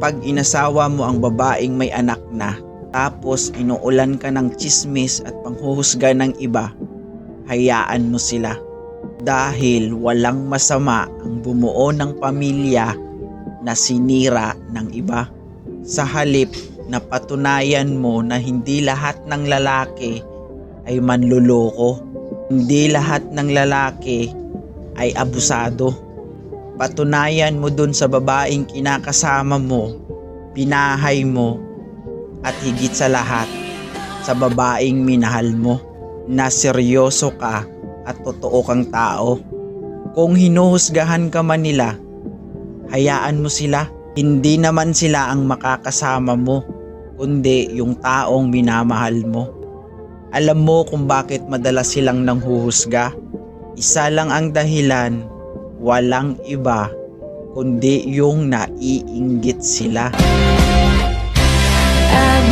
Kapag inasawa mo ang babaeng may anak na, tapos inuulan ka ng chismis at panghuhusga ng iba, hayaan mo sila. Dahil walang masama ang bumuo ng pamilya na sinira ng iba. Sa halip na patunayan mo na hindi lahat ng lalaki ay manluloko. Hindi lahat ng lalaki ay abusado. Patunayan mo dun sa babaeng kinakasama mo, pinahay mo, at higit sa lahat, sa babaeng minahal mo, na seryoso ka at totoo kang tao. Kung hinuhusgahan ka man nila, hayaan mo sila. Hindi naman sila ang makakasama mo, kundi yung taong minamahal mo. Alam mo kung bakit madalas silang nanghuhusga? Isa lang ang dahilan, walang iba kundi yung naiinggit sila. Um,